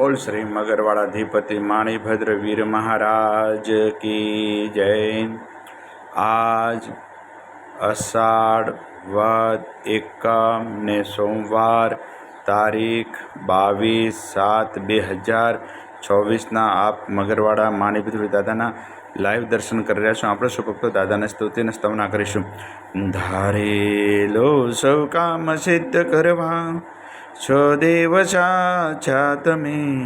બોલ શ્રી મગરવાળાધિપતિ માણીભદ્ર વીર મહારાજ કી જય. આજ અષાઢ વદ એકમ ને સોમવાર તારીખ બાવીસ સાત બે હજાર છવ્વીસના આપ મગરવાડા માણીભદ્ર દાદાના લાઈવ દર્શન કરી રહ્યા છો. આપણે શું ફક્ત દાદાને સ્તુતિને સ્તવના કરીશું. ધારેલો સૌ કામ સિદ્ધ કરવા. છો દેવ સાચા તમે.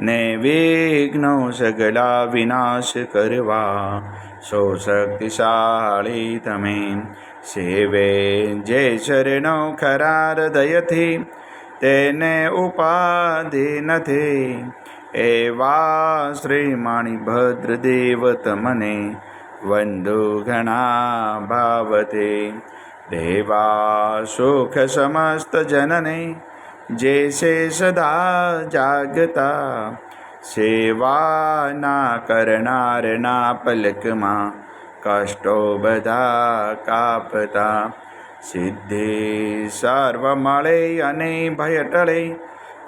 ને વિઘ્નો સગલા વિનાશ કરવા. સો શક્તિશાળી તમે. સેવે જે શરણો ખરા હૃદયથી તેને ઉપાધિ નથી. એવા શ્રી માણીભદ્ર દેવ તમને વંદુ ઘણા ભાવતે દેવા સુખ સમસ્ત જનને જે છે સદા જાગતા સેવાના કરનારના પલકમાં કષ્ટો બધા કાપતા સિદ્ધિ સર્વ મળે અને ભય ટળે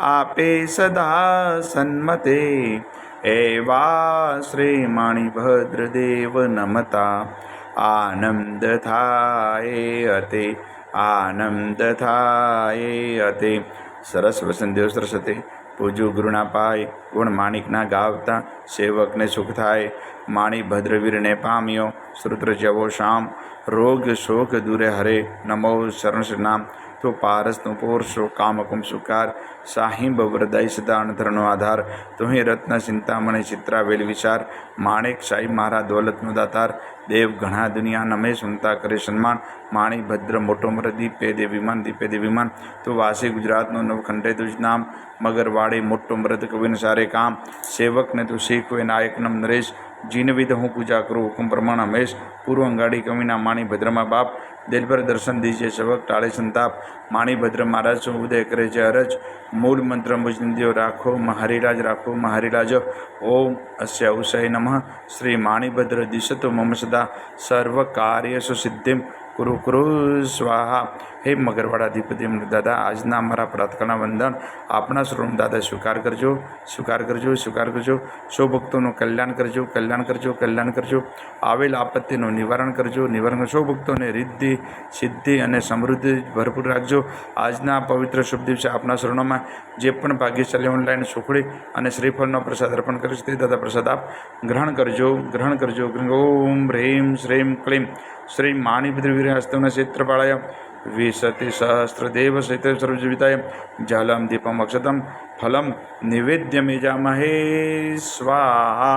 આપે સદા સન્મતે એવા શ્રી માણીભદ્ર દેવ નમતા આનંદ થાય અતે આનંદ થાય અતે. સરસ વસંતદેવ સરસ હતી પૂજુ ગુરુના પાય ગુણ માણિકના ગાવતા સેવકને સુખ થાય. માણી ભદ્રવીરને પામ્યો શ્રુત્ર જવો શામ. રોગ શોક દૂરે હરે, નમો શરણ નામ તો પારસનો પોરશો કામકુમ સુકાર. સાહિંબ વરદાય સદા આધાર. તુહી રત્ન, ચિંતામણી, ચિત્રાવેલ વિચાર. માણેક સાઈ મારા દોલતનો દાતાર. દેવ ઘણા દુનિયા નમે સુનતા કરે સન્માન. માણી ભદ્ર મોટો મર દીપે દેવીમાન દીપે દેવીમાન તો વાસી ગુજરાતનો નવખંડે તુજ નામ મગરવાડી મોટો મૃત કવિન સારે કામ. સેવકને તું શીખવે નાયકનમ નરેશ. જીનવિધ હું પૂજા કરું. હુકમ પ્રમાણ હમેશ પૂર્વ અંગાડી કવિના માણી ભદ્રમા બાપ. દિલભર દર્શન દીજે સેવક ટાળે સંતાપ. માણીભદ્ર મહારાજ ઉદય કરે છે અરજ? મૂળ મંત્ર મુજનદીઓ રાખો, મહારીરાજ રાખો, મહારીરાજ. ઓમ અસ્ય ઉષય નમઃ. શ્રી માણીભદ્ર દિશતો મમ સદા. સર્વ કાર્યસુ સિદ્ધિમ. કુરુ કુરુ સ્વાહા. હે મગરવાડાધિપતિ દાદા, આજના અમારા પ્રાર્થના વંદન આપણા સ્વરૂપ દાદા, સ્વીકાર કરજો સ્વીકાર કરજો સ્વીકાર કરજો. સૌ ભક્તોનું કલ્યાણ કરજો કલ્યાણ કરજો કલ્યાણ કરજો. આવેલ આપત્તિનું નિવારણ કરજો, નિવારણ સૌ ભક્તોને રિદ્ધિ, સિદ્ધિ અને સમૃદ્ધિ ભરપૂર રાખજો. આજના પવિત્ર શુભ દિવસે આપણા શરણોમાં જે પણ ભાગ્યશાળી ઓનલાઈન સુખડી અને શ્રીફળનો પ્રસાદ અર્પણ કરીશ તે દાદા પ્રસાદ આપ ગ્રહણ કરજો ગ્રહણ કરજો. ઓમ હ્રેમ શ્રેમ, ક્લીમ. શ્રી માણિભદ્રવીર હસ્તવના ક્ષેત્રપાળાય. વિશતિ સહસ્રદેવ સહિત जलं દીપમ અક્ષતમ ફલમ નિવેદ્યમેજામહે સ્વાહા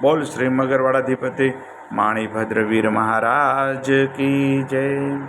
બોલ શ્રી મગરવાડાધિપતિ માણીભદ્રવીર મહારાજ કી જય